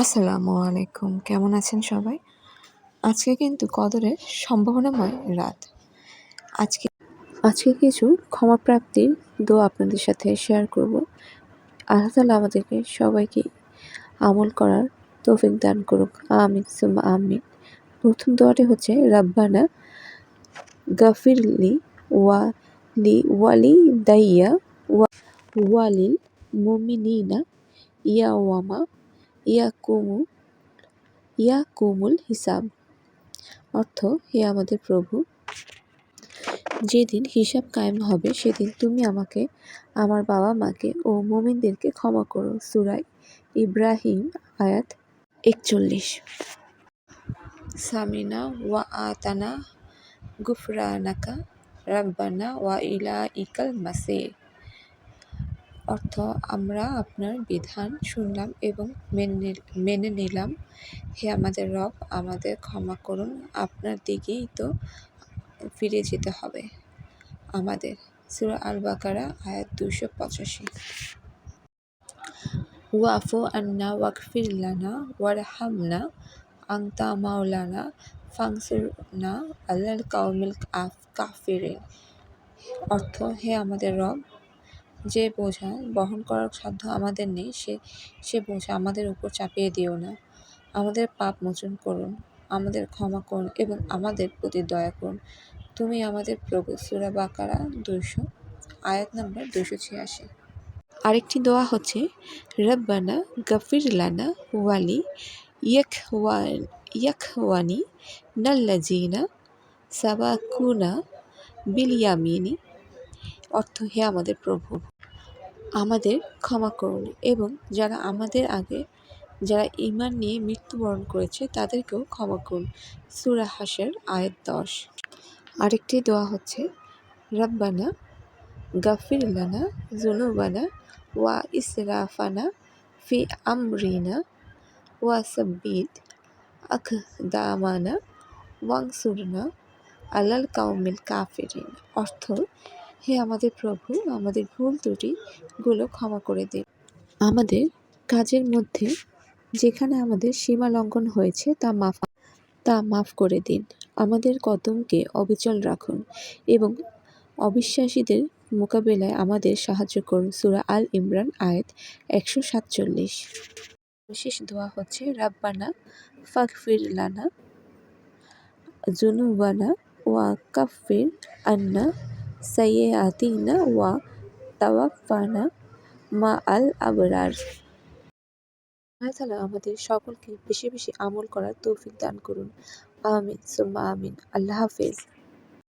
আসসালামু আলাইকুম। কেমন আছেন সবাই? আজকে কিন্তু কদরের সম্ভাবনাময় রাত। আজকে আজকে কিছু ক্ষমাপ্রাপ্তির দোয়া আপনাদের সাথে শেয়ার করব। আল্লাহ তালা আমাদেরকে সবাইকে আমল করার তৌফিক দান করুক। আমিন, সুম্মা আমিন। প্রথম দোয়াটি হচ্ছে, রাব্বানা গাফিরলি ওয়া লি ওয়ালি দাইয়া ওয়ালিল মুমিনিনা ইয়াওয়ামা ইয়াকুমু ইয়াকুমুল হিসাব। অর্থ, হে আমাদের প্রভু, যেদিন হিসাব কায়েম হবে, সেদিন তুমি আমাকে, আমার বাবা মাকে ও মোমিনদেরকে ক্ষমা করো। সুরাই ইব্রাহিম, আয়াত একচল্লিশ। সামিনা ওয়া আতানা গুফরানাকা, রাব্বানা ওয়া ইলা ইকাল মাসির অর্থ আমরা আপনার বিধান শুনলাম এবং মেনে মেনে নিলাম। হে আমাদের রব, আমাদের ক্ষমা করুন, আপনার দিকেই তো ফিরে যেতে হবে। আমাদের সুরা আল বাকারা আয়াত দুশো পঁচাশি। ওয়াফু আন্না ওয়াকফির লানা, ওয়ারহামনা আংতা মাওলানা, ফাংসুরনা আল্লাহ কাউমিল কাফিরে অর্থ, হে আমাদের রব যে বোঝা বহন করার সাধ্য আমাদের নেই, সে সে বোঝা আমাদের উপর চাপিয়ে দিও না। আমাদের পাপ মোচন করুন, আমাদের ক্ষমা করুন এবং আমাদের প্রতি দয়া করুন। তুমি আমাদের প্রভু। সুরা বাকারা দুইশো, আয়াত নম্বর দুশো ছিয়াশি। আরেকটি দোয়া হচ্ছে, রব্বানা গফির লানা ওয়ালি ইয়াকওয়ান, ইয়াকওয়ানি নাল্লাজিনা সাবাকুনা বিলিয়ামিনী অর্থ, হে আমাদের প্রভু। আমাদের ক্ষমা করুন এবং যারা আমাদের আগে, যারা ইমান নিয়ে মৃত্যুবরণ করেছে, তাদেরকেও ক্ষমা করুন। সুরা হাসের, আয়াত দশ। আরেকটি দোয়া হচ্ছে, রব্বানা গাফির লানা জুনুবানা ওয়া ইসরাফানা ফি আমরিনা ওয়া সাব্বিদ আখ দামানা ওয়াংসুরনা আলাল কাউমিল কাফিরিন। অর্থ হে আমাদের প্রভু, আমাদের ভুল ত্রুটিগুলো ক্ষমা করে দিন আমাদের কাজের মধ্যে যেখানে আমাদের সীমা লঙ্ঘন হয়েছে, তা মাফ তা মাফ করে দিন। আমাদের কদমকে অবিচল রাখুন এবং অবিশ্বাসীদের মোকাবেলায় আমাদের সাহায্য করুন। সুরা আল ইমরান, আয়াত একশো সাতচল্লিশ। বিশেষ দোয়া হচ্ছে, রাব্বানা ফাকফির লানা জুনুবানা ওয়া কাফির আন্না সাইয়াতিনা ওয়া তাওয়াফানা মা আল আবরার আল্লাহ তালা আমাদের সকলকে বেশি বেশি আমল করার তৌফিক দান করুন। আমিন, সুম্মা আমিন। আল্লাহ হাফেজ।